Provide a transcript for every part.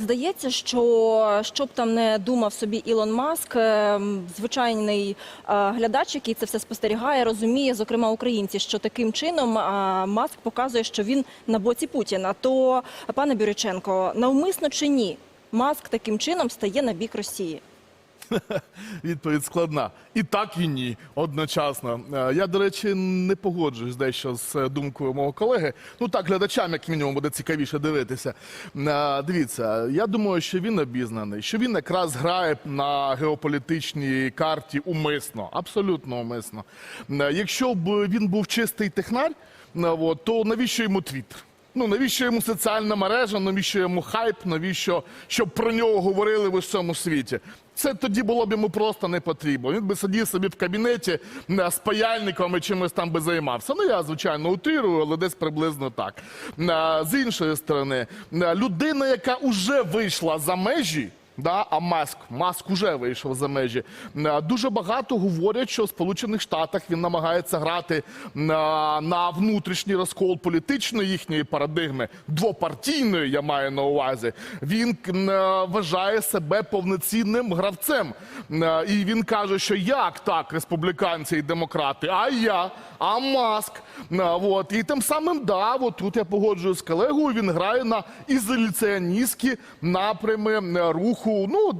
Здається, що що б там не думав собі Ілон Маск, е, звичайний е, глядач, який це все спостерігає, розуміє, зокрема українці, що таким чином Маск показує, що він на боці Путіна. То, пане Бюриченко, навмисно чи ні, Маск таким чином стає на бік Росії. Відповідь складна. І так, і ні, одночасно. Е, Я, до речі, не погоджуюсь дещо з е, думкою мого колеги. Ну так, глядачам, як мінімум, буде цікавіше дивитися. Е, Дивіться, я думаю, що він обізнаний, що він якраз грає на геополітичній карті умисно, абсолютно умисно. Якщо б він був чистий технар, то навіщо йому твіттер? Ну навіщо йому соціальна мережа, навіщо йому хайп, навіщо щоб про нього говорили в усьому світі? Це тоді було б йому просто не потрібно. Він би сидів собі в кабінеті е, з паяльниками чимось там би займався. Ну я звичайно утрирую, але десь приблизно так. Е, З іншої сторони, е, людина, яка вже вийшла за межі. Да, а Маск, Маск уже вийшов за межі. Е, Дуже багато говорять, що в Сполучених Штатах він намагається грати на, на внутрішній розкол політичної їхньої парадигми, двопартійної, я маю на увазі. Він е, вважає себе повноцінним гравцем. Е, І він каже, що як так, республіканці і демократи, а я, а Маск. Е, От. І тим самим, да, от тут я погоджуюсь з колегою, він грає на ізоляціоністські напрями е, руху. Ну,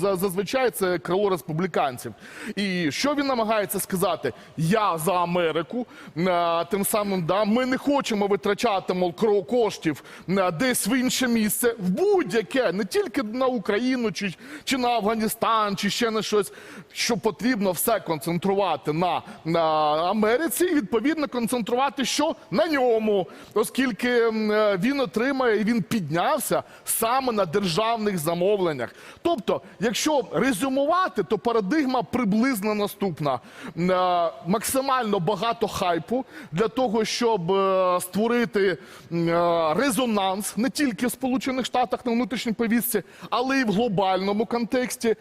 за- зазвичай це крило республіканців. І що він намагається сказати? Я за Америку. Е, Тим самим, да, ми не хочемо витрачати мол, коштів е, десь в інше місце, в будь-яке, не тільки на Україну, чи, чи на Афганістан, чи ще на щось, що потрібно все концентрувати на, на Америці, і відповідно концентрувати що на ньому, оскільки е, він отримає і він піднявся саме на державних замовленнях. Тобто, якщо резюмувати, то парадигма приблизно наступна: Е, максимально багато хайпу для того, щоб е, створити е, резонанс не тільки в Сполучених Штатах на внутрішній повістці, але й в глобальному контексті,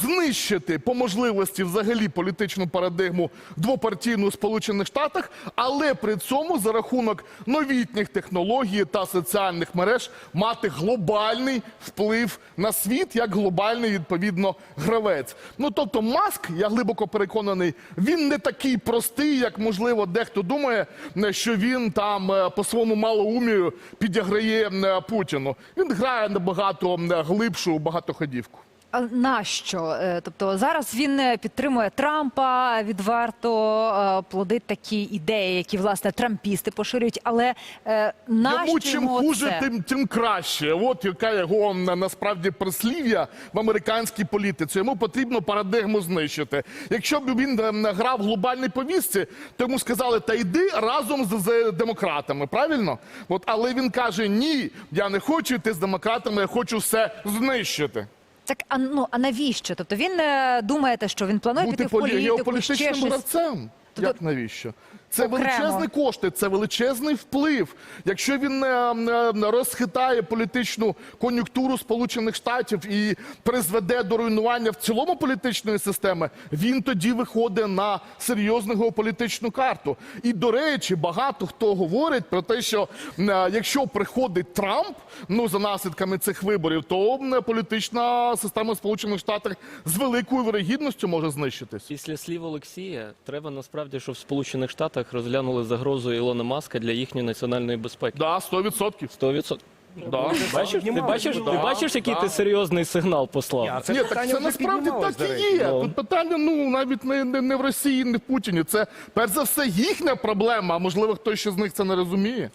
знищити по можливості взагалі політичну парадигму двопартійну в Сполучених Штатах, але при цьому за рахунок новітніх технологій та соціальних мереж мати глобальний вплив на світ як глобальний відповідно гравець. Ну тобто, маск, я глибоко переконаний, він не такий простий, як можливо дехто думає, що він там е, по своєму малоумію підіграє е, Путіну. Він грає набагато е, глибшу багатоходівку. А нащо? Е, Тобто зараз він е, підтримує Трампа, відверто е, плодить такі ідеї, які власне трампісти поширюють. Але нащо Йому чим йому хуже, це? тим, тим краще. От яка його насправді прислів'я в американській політиці. Йому потрібно парадигму знищити. Якщо б він грав в глобальній повістці, то йому сказали, та йди разом з, з демократами. Правильно? От, але він каже: ні, я не хочу йти з демократами, я хочу все знищити. Так а ну а навіщо? Тобто він е, думаєте, що він планує Бути піти в полі- політику, ще геополітичним щось? гравцем. Тобто- Як навіщо? Це Окремо. величезні кошти, це величезний вплив. Якщо він е, е, розхитає політичну кон'юнктуру Сполучених Штатів і призведе до руйнування в цілому політичної системи, він тоді виходить на серйозну геополітичну карту. І до речі, багато хто говорить про те, що е, якщо приходить Трамп, ну за наслідками цих виборів, то політична система Сполучених Штатів з великою вирогідністю може знищитись. Після слів Олексія треба насправді, щоб в Сполучених Штатах розглянули загрозу Ілона Маска для їхньої національної безпеки. Да, 100%. 100%. Да. Бачиш, ти бачиш, ти бачиш, який да. ти серйозний сигнал послав? Ні, це Ні, так питання це вже насправді піднімалось, так до і речі. є. Ну. Тут питання, ну навіть не, не, не в Росії, не в Путіні. Це перш за все їхня проблема. А можливо, хтось ще з них це не розуміє.